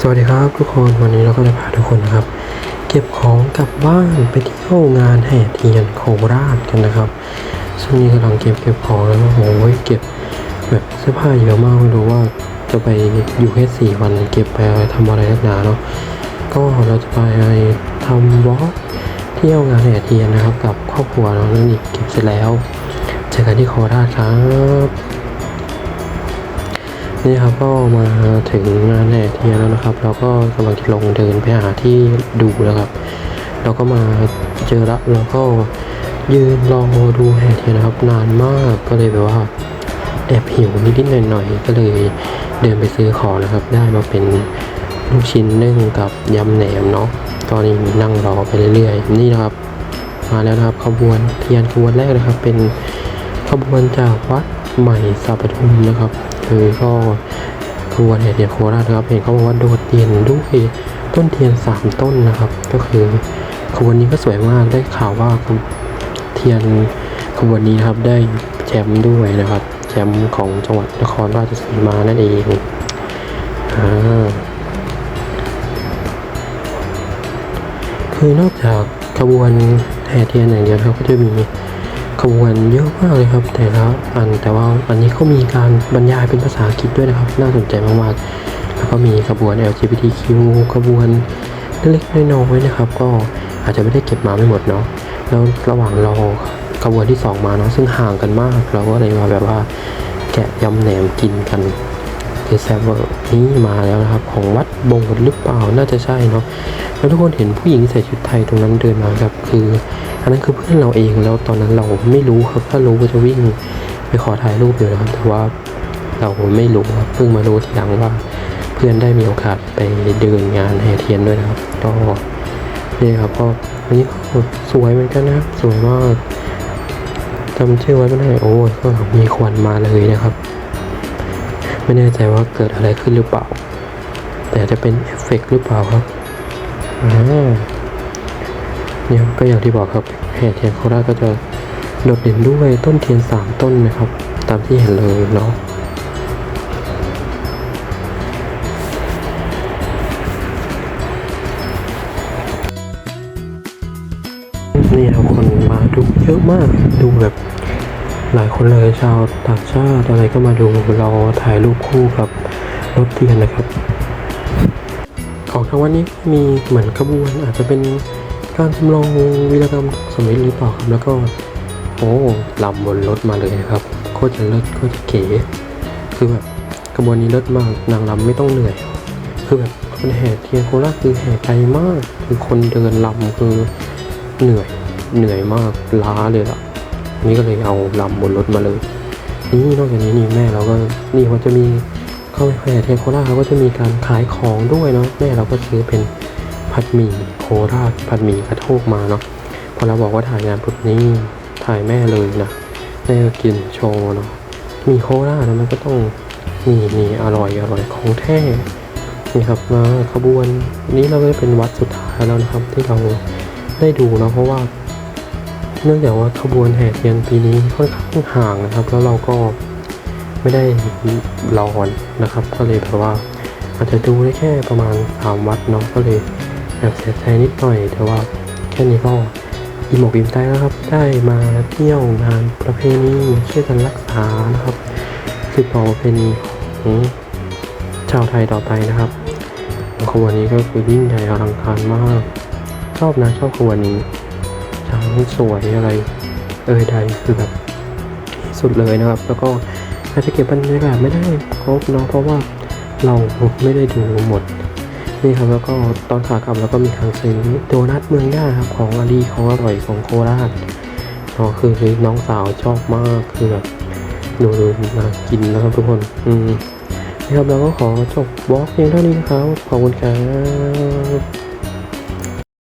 สวัสดีครับทุกคนวันนี้เราก็จะพาทุกคนนะครับ เก็บของกลับบ้านไปเที่ยวงานแห่เทียนโคราชกันนะครับซึ่งนี่กำลังเก็บเก็บของแล้วโอ้โหเก็บแบบเสื้อผ้าเยอะมากไม่รู้ว่าจะไปอยู่แค่สี่วันเก็บไปทำอะไรนักหนาเนาะก็เราจะไปทำวอล์กเที่ยวงานแห่เทียนนะครับ กับครอบครัวเรานั่นเองเก็บเสร็จแล้วเจอกันที่โคราชครับ นี่ครับก็มาถึงงานแห่เทียนแล้วนะครับ เราก็กำลังจะลงเดินไปหาที่ดูนะครับ เราก็มาเจอละเราก็ยืนรอดูแห่เทียนนะครับ นานมากก็เลยแบบว่าแอบหิวนิดๆหน่อยๆก็เลยเดินไปซื้อของนะครับ ได้มาเป็นลูกชิ้นนึ่งกับยำแหนมเนาะตอนนี้นั่งรอไปเรื่อยๆ นี่นะครับ มาแล้วนะครับขบวนเทียนขบวนแรกนะครับ เป็นขบวนจากวัดใหม่สาปทุมนะครับ คือก็ขบวนแห่เทียโคราชนะครับเห็นเขาบอกว่าโดดเด่นด้วยต้นเทียนสามต้นนะครับ ก็คือขบวนนี้ก็สวยมากได้ข่าวว่าเทียนขบวนนี้นะครับได้แชมป์ด้วยนะครับแชมป์ของจังหวัดนครราชสีมานั่นเองอ่าคือนอกจากขบวนแห่เทียนอย่างเดียวนะครับก็จะมี ขบวนเยอะมากเลยครับ แต่ละอันแต่ว่าอันนี้เขามีการบรรยายเป็นภาษาอังกฤษด้วยนะครับ น่าสนใจมากๆ แล้วก็มีขบวน LGBTQ ขบวนเล็กๆน้อยๆนะครับ ก็อาจจะไม่ได้เก็บมาไม่หมดเนาะแล้วระหว่างรอขบวนที่สองมาเนาะซึ่งห่างกันมาก เราก็เลยมาแบบว่าแกะยำแหนมกินกัน คือแซเวอร์นี่มาแล้วนะครับ ของวัดบงกฎหรือเปล่าน่าจะใช่เนาะแล้วทุกคนเห็นผู้หญิงใส่ชุดไทยตรงนั้นเดินมาแบบคือ อันนั้นคือเพื่อนเราเองแล้วตอนนั้นเราไม่รู้ครับถ้ารู้ก็จะวิ่งไปขอถ่ายรูปอยู่นะครับแต่ว่าเราไม่รู้ครับเพิ่งมารู้ทีหลังว่า เพื่อนได้มีโอกาสไปเดินงานแห่เทียนด้วยนะครับก็นี่ครับก็วันนี้ก็สวยเหมือนกันนะครับสวยมากจำชื่อไว้ไม่ได้โอ้ก็มีควันมาเลยนะครับ ไม่แน่ใจว่าเกิดอะไรขึ้นหรือเปล่า แต่จะเป็นเอฟเฟกหรือเปล่าครับเนี่ยก็อย่างที่บอกครับแห่เทียนโคราชก็จะโดดเด่นด้วยต้นเทียนสามต้นนะครับ ตามที่เห็นเลยเนาะนี่ครับคนมาดูเยอะมากดูแบบ หลายคนเลยชาวต่างชาติอะไรก็มาดูเราถ่ายรูปคู่กับรถเทียนนะครับ ของทางวันนี้มีเหมือนขบวนอาจจะเป็นการจำลองวีรกรรมสมัยหรือเปล่าครับแล้วก็โอ้ลำบนรถมาเลยนะครับโคตรจะเลิศโคตรจะเก๋คือแบบขบวนนี้เลิศมากนางรำไม่ต้องเหนื่อย คือแบบคนแห่เทียนโคราชคือแห่ไกลมาก คือคนเดินลำคือเหนื่อยเหนื่อยมากล้าเลยล่ะ นี่ก็เลยเอาลำบนรถมาเลย นี่นอกจากนี้นี่แม่เราก็นี่มันจะมีเข้าไปแห่เทโคราเขาก็จะมีการขายของด้วยเนาะแม่เราก็ซื้อเป็นผัดหมี่โคราชผัดหมี่กระโทกมาเนาะพอเราบอกว่าถ่ายงานปุ๊บนี่ถ่ายแม่เลยนะแม่ก็กินโชว์เนาะมีโคราชนะมันก็ต้องนี่นี่อร่อยอร่อยของแท้นี่ครับมาขบวนนี้เราก็เป็นวัดสุดท้ายแล้วนะครับ ที่เราได้ดูเนาะเพราะว่า เนื่องจากว่าขบวนแห่เทียนปีนี้ค่อนข้างห่างนะครับ แล้วเราก็ไม่ได้รอนนะครับ ก็เลยแบบว่าอาจจะดูได้แค่ประมาณสามวัดเนาะก็เลยแอบเสียใจนิดหน่อย แต่ว่าแค่นี้ก็อิ่มอกอิ่มใจแล้วครับ ได้มาเที่ยวงานประเพณีช่วยกันรักษานะครับสืบต่อประเพณีของชาวไทยต่อไปนะครับขบวนนี้ก็คือยิ่งใหญ่อลังการมาก ชอบนะชอบขบวนนี้ ช้งสวยอะไร เอ่ยใดคือแบบสุดเลยนะครับ แล้วก็อาจจะเก็บบรรยากาศไม่ได้ครบเนาะเพราะว่าเราไม่ได้ดูหมดนี่ครับแล้วก็ตอนขากลับแล้วก็มีทางซื้อโดนัทเมืองย่าครับของอดีของอร่อยของโคราชอ๋อคือคือน้องสาวชอบมากคือแบบดูดูมากินนะครับทุกคน อืมนะครับเราก็ขอจบบล็อกเพียงเท่านี้นะครับขอบคุณครับ